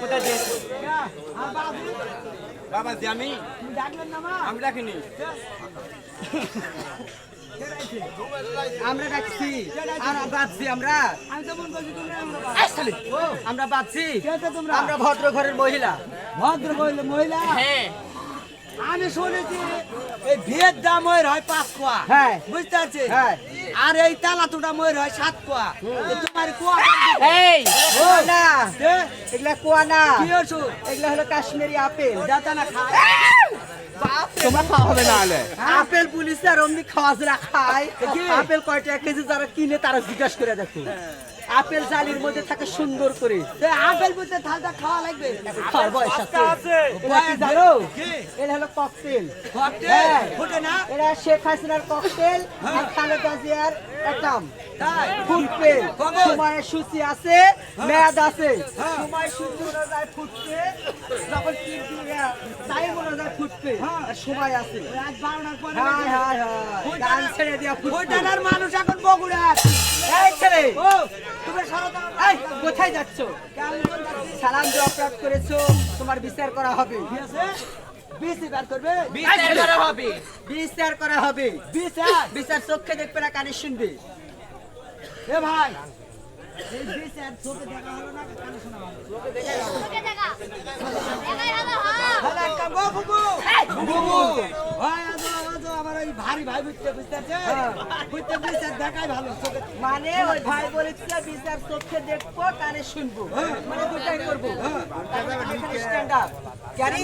কোথায় দিয়েছি বাবা আমি আমি ডাকিনি। আমরা ডাকছি আর বাঁচছি আমরা। আমরা বাঁচছি। আমরা ভদ্র ঘরের মহিলা। ভদ্র মহিলা? মহিলা হ্যাঁ। আমি শুনেছি এই ভিয়ের দাম ময়ের হয় পাঁচ কোয়া। হ্যাঁ। বুঝতে পারছি? হ্যাঁ। আর এই তালাতুটা ময়ের হয় সাত কোয়া। তোমার কোয়া এই না। এগুলা কুয়া না। কি ওষুধ এগুলা হলো কাশ্মীরি আপেল। দাদা না খায় তোমার খাওয়া হবে না হলে। আপেল পুলিশ আর অমনি খাওয়া যারা খায়। আপেল কয়টা কেজি যারা কিনে তারা জিজ্ঞাসা করে দেখো। আপেল জালির মধ্যে থাকে সুন্দর করে। আপেল বুঝতে থালটা খাওয়া লাগবে? খাওয়ার বয়স আছে। আছে। এটা জানো? এটা হলো ককটেল ককটেল? হ্যাঁ। ফুটে না? এটা শেখ হাসিনার ককটেল আর খালেদা জিয়ার একাম তাই? ফুটবে। কবে? সময়ের সূচি আছে মেয়াদ আছে। সময় সূচি অনুযায়ী ফুটবে। যখন কিন্তু টাইম অনুযায়ী ফুটবে। আর সময় আছে। বারোটার পরে হায় হায় হায়। গান ছেড়ে দিয়া ফুটবে। মানুষ এখন বগুড়া আছে। এই ছেলে! তুমি এই কোথায় যাচ্ছ? সালাম যে অপরাধ করেছ তোমার বিচার করা হবে। বিসি করবে বিচার করা হবে? বিচার করা হবে। বিচার বিচার? চোখে দেখবে না কানে শুনবে। এ ভাই! বিচার চোখে দেখা হলো না কানে শোনা হলো তাহলে এক কাম করো, বুবু বুবু ভাই আজো আমার ওই ভারী ভাই বুঝতে বুঝতে বুঝতে বুঝতে দেখাই ভালো মানে ওই ভাই বলেছিল বিচার চোখে দেখব কানে শুনব। মানে দুটাই করব। স্ট্যান্ড আপ জানি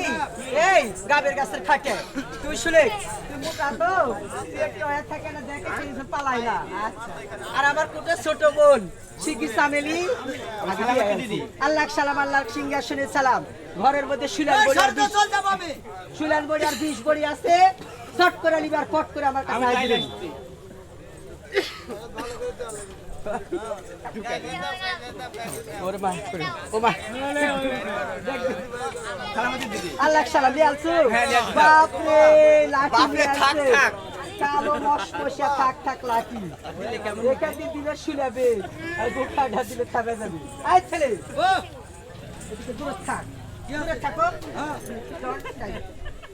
এই গাবের গাছের খাটে তুই শুনে তুই মুখ আতো তুই একটু থাকে না দেখে সেই পালাই না। আচ্ছা। আর আমার কোটা ছোট বোন সামেলি? আল্লাহ সালাম আল্লাহ সিংহাসনে সালাম। ঘরের মধ্যে শুলান বড়ি শুলান বড়ি আর বিষ বড়ি আছে। চট করে লিবার পট করে আমার কাছে মা আল্লাহ সালাম দিয়ে আলছু বাপ রে লাঠি থাক, থাক। কালো থাক থাক লাঠি। এখান দিয়ে দিলে আর যাবে। আই ছেলে। দূরে থাক। দূরে থাকো।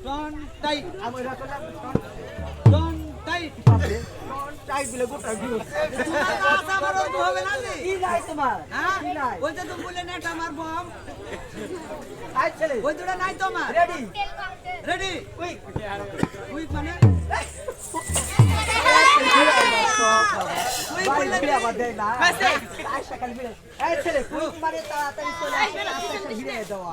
হ্যাঁ টন টাই টন টাই আমি রাখলাম টন টাই টন টাই দিলে গোটা দিলে তোমার কাছে আমার অর্থ হবে না রে কি নাই তোমার হ্যাঁ ওই যে তুমি বললে না আমার বম। আই ছেলে ওই দুটা নাই তোমার রেডি রেডি মানে? কুইক মারে তাড়াতাড়ি চলে দেওয়া।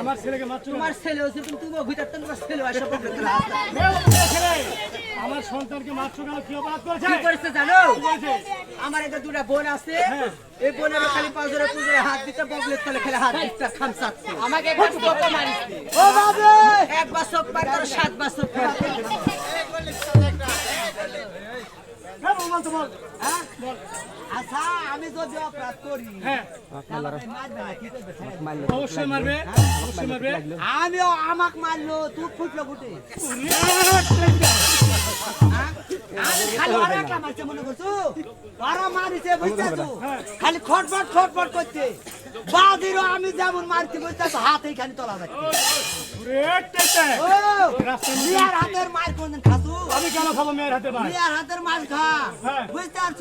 আমার ছেলেকে মারছো তোমার ছেলে হচ্ছে তুমি তুমি ভিতর তোমার ছেলে আসা পড়বে মেয়ে ছেলে, ছেলে, আমার সন্তানকে মারছো কেন? কি অপরাধ করেছে? কি করেছে জানো? আমার এটা দুটা বোন আছে। হ্যাঁ। এই বোনের খালি পাঁচরে পুজোরে হাত দিতে বগলের তলে খেলে হাত দিতে খামসাচ্ছে আমাকে মারিস ও বাবা একবার চোখ পার করো সাতবার চোখ পার হ্যাঁ, বল। হ্যাঁ আচ্ছা আমি যদি অপরাধ করি হ্যাঁ, আমাকে মারবে করবে? অবশ্যই মারবে অবশ্যই মারবে। আমিও আমাক মারলো তুই ফুটলো ফুটে আমি খালি ওরা একটা মারছে মনে করছ? ওরা মারিছে বুঝতেছো খালি খটফট খটফট করছে। বাদিরও আমি যেমন মারছি বুঝতেছো হাতেই খালি তোলা যাচ্ছে। হাতের মার কোনদিন খাসু আমি কেন খাব মেয়ের হাতে ভাই? মিয়ার হাতের মার খা। হ্যাঁ। বুঝতে পারছ?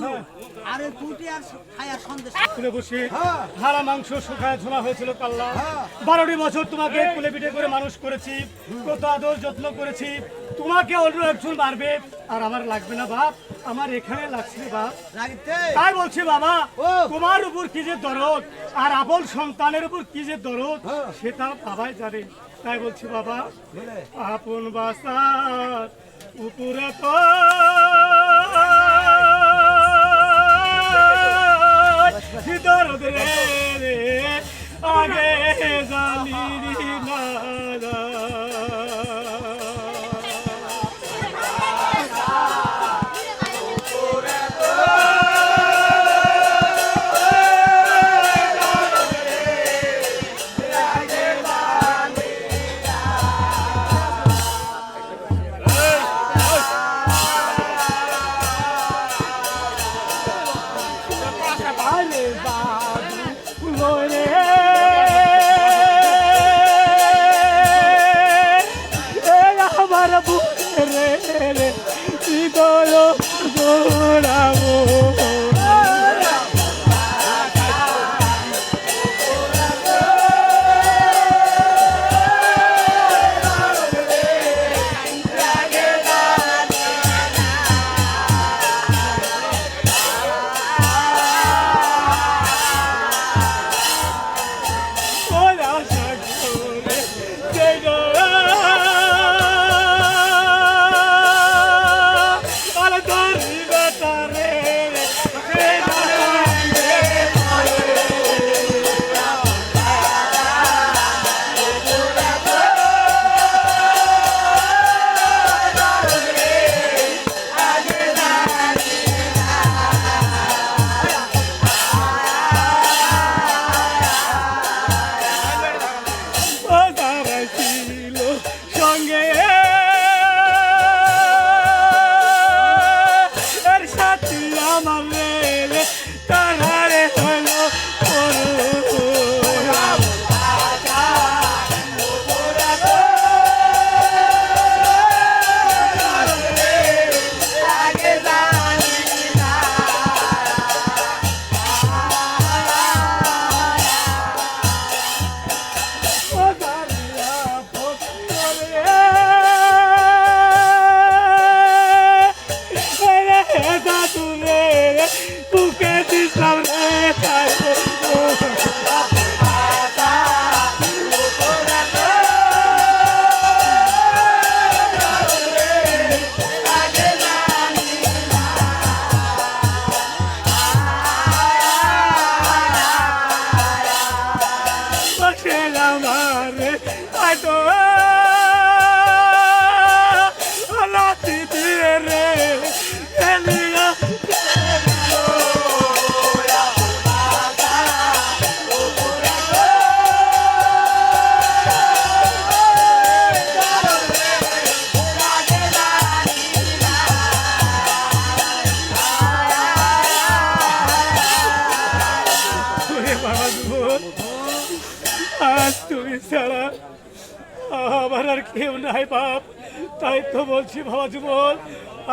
আরে ফুটি আর খায়ার সন্দেশ। কুলে বসে। হ্যাঁ। হারা মাংস শুকায় ঝোলা হয়েছিল কাল্লা। হ্যাঁ। বারোটি বছর তোমাকে কুলে পিঠে করে মানুষ করেছি কত আদর যত্ন করেছি। তোমাকে অন্য একজন মারবে। আর আমার লাগবে না বাপ আমার এখানে লাগছে বাপ। তাই বলছি বাবা। তোমার উপর কি যে দরদ আর আপন সন্তানের উপর কি যে দরদ হ্যাঁ। সেটা বাবাই জানে। তাই বলছি বাবা আপন বাসার উপরে তো আজ তুমি ছাড়া আমার আর কেউ নাই বাপ। তাই তো বলছি বাবা যুবল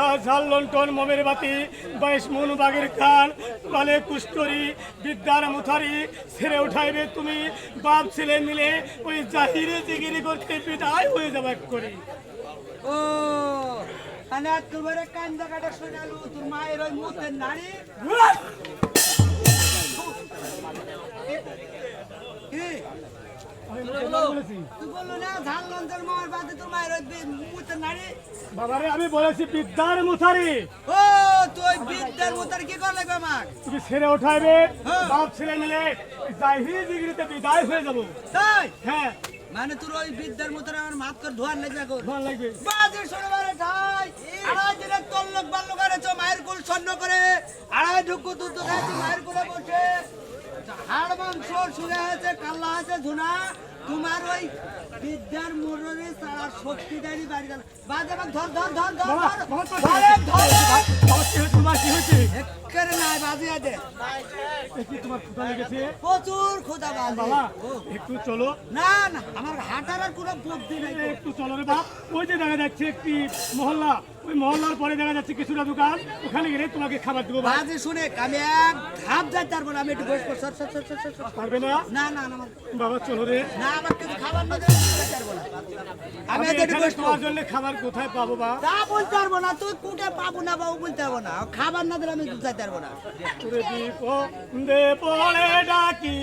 আজ হাল লন্ঠন মোমের বাতি বাইশ মন বাগের খান বালে কুষ্টরি বিদ্যার মুথারি ছেড়ে উঠাইবে তুমি। বাপ ছেলে মিলে ওই জাহিরে জিগিরি করতে বিদায় হয়ে যাবে করি ও মানে তোমার কান জায়গাটা শোনালু তোর মায়ের ওই মুখের নারী কি? বাবারে আমি বলেছি বিদ্যার মুথারি। ও তুই বিদ্যার মুতার কি কর লাগবে আমাক? তুমি ছেড়ে উঠাইবে? হ্যাঁ। বাপ ছেলে মিলে জাহিরে জিগিরিতে বিদায় হয়ে যাব। তাই? হ্যাঁ। মানে তোর ওই বিদ্যার মুতার আমার মাত কর ধোয়ার লাগবে কর ভালো লাগবে বাজে শনিবারে ঠাই। আড়াই দিনে তল্লক বাল্য করে চো মায়ের কুল স্বর্ণ করে আড়াই ঢুকু তুই তো মায়ের কুলে বসে। হাড় মাংস সুরে আছে কাল্লা আছে ধুনা। তোমার ওই বিদ্যার মুররে সারা শক্তি দাঁড়ি বাড়ি গেল। বাজে ধর ধর ধর ধর কি হয়েছে, নাই আছে। তোমার ক্ষুধা লেগেছে? প্রচুর খোদা বাজে। বাবা, একটু চলো। না না আমার হাঁটার আর কোনো বুদ্ধি নাই। একটু চলো রে বাপ। ওই যে দেখা যাচ্ছে একটি মহল্লা। ওই মহল্লার পরে দেখা যাচ্ছে কিছুটা দোকান ওখানে গেলে তোমাকে খাবার দেবো বাজে শুনে আমি এক ধাপ না আমি একটু বসবো সর সর সর সর সর, পারবে না? না না বাবা চলো রে। না আমার কিছু খাবার না আমি যেতে পারব না। আমি আমি বসবো তোমার জন্য খাবার কোথায় পাবো বা? তা বলতে পারব না তুই কুটে পাবো না বাবু বলতে পারব না। খাবার না দিলে আমি যেতে পারব না। পড়ে ডাকি